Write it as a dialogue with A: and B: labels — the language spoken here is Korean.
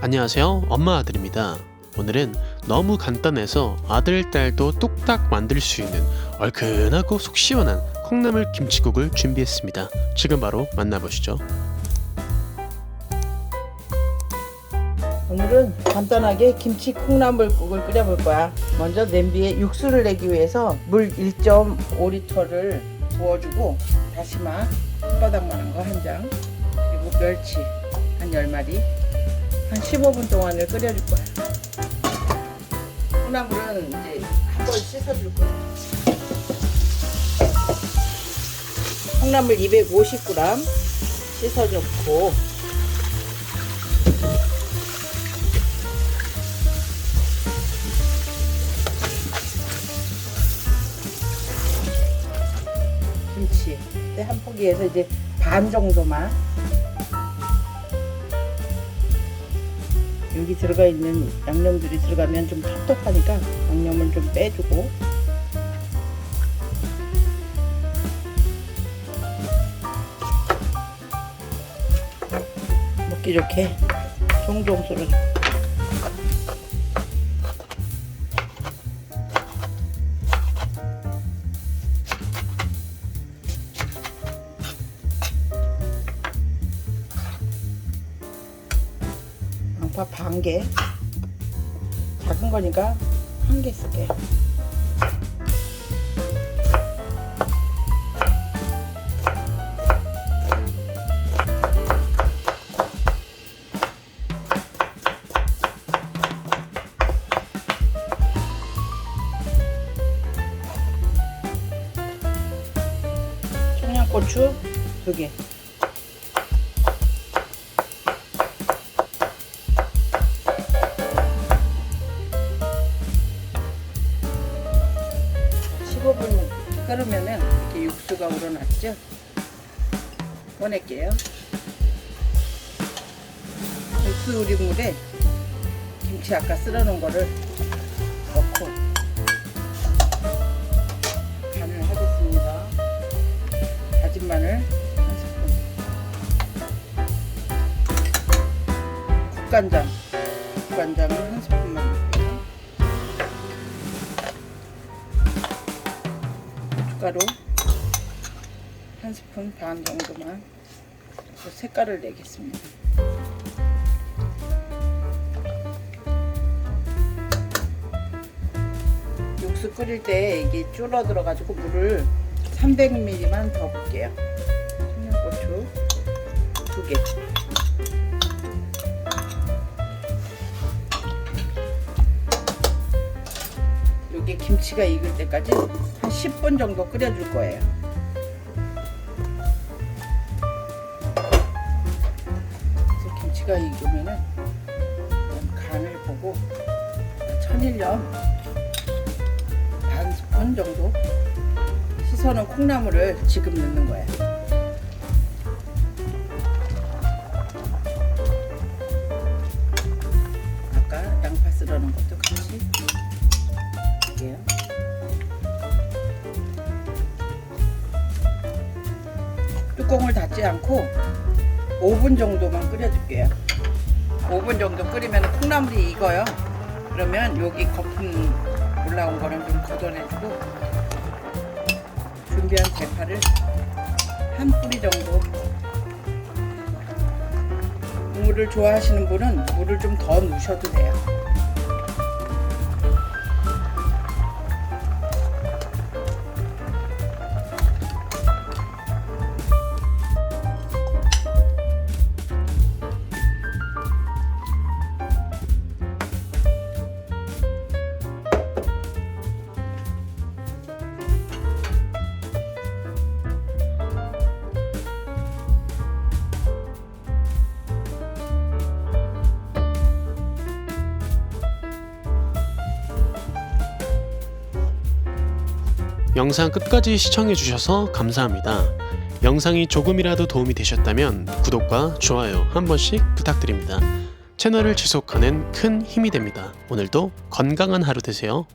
A: 안녕하세요. 엄마 아들입니다. 오늘은 너무 간단해서 아들, 딸도 뚝딱 만들 수 있는 얼큰하고 속 시원한 콩나물 김치국을 준비했습니다. 지금 바로 만나보시죠.
B: 오늘은 간단하게 김치 콩나물국을 끓여볼 거야. 먼저 냄비에 육수를 내기 위해서 물 1.5리터를 부어주고 다시마 손바닥만한 거 한 장, 그리고 멸치 한 10마리 한 15분 동안을 끓여줄 거야. 콩나물은 이제 한 번 씻어줄 거야. 콩나물 250g 씻어줬고 김치 네, 한 포기에서 이제 반 정도만 여기 들어가 있는 양념들이 들어가면 좀 텁텁하니까 양념을 좀 빼주고. 먹기 좋게 종종 썰어 양 파반 개. 작은 거니까 한 개 쓸게요. 청양고추 두 개. 이렇게 육수가 우러났죠? 꺼낼게요. 육수 우린 물에 김치 아까 쓸어놓은 거를 넣고 간을 하겠습니다. 다진 마늘 한 스푼. 국간장, 국간장을 한 스푼 고춧가루 한 스푼 반 정도만 색깔을 내겠습니다. 육수 끓일 때 이게 줄어 들어 가지고 물을 300ml만 더 붓게요. 청양고추 두 개. 여기 김치가 익을 때까지 한 10분 정도 끓여줄 거예요. 그래서 김치가 익으면은 간을 보고 천일염 반 스푼 정도 씻어놓은 콩나물을 지금 넣는 거예요. 아까 양파 썰어놓은 것도 할게요. 뚜껑을 닫지 않고 5분 정도만 끓여줄게요. 5분 정도 끓이면 콩나물이 익어요. 그러면 여기 거품 올라온 거는 좀 걷어내주고 준비한 대파를 한 뿌리 정도 국물을 좋아하시는 분은 물을 좀 더 넣으셔도 돼요.
A: 영상 끝까지 시청해주셔서 감사합니다. 영상이 조금이라도 도움이 되셨다면 구독과 좋아요 한 번씩 부탁드립니다. 채널을 지속하는 큰 힘이 됩니다. 오늘도 건강한 하루 되세요.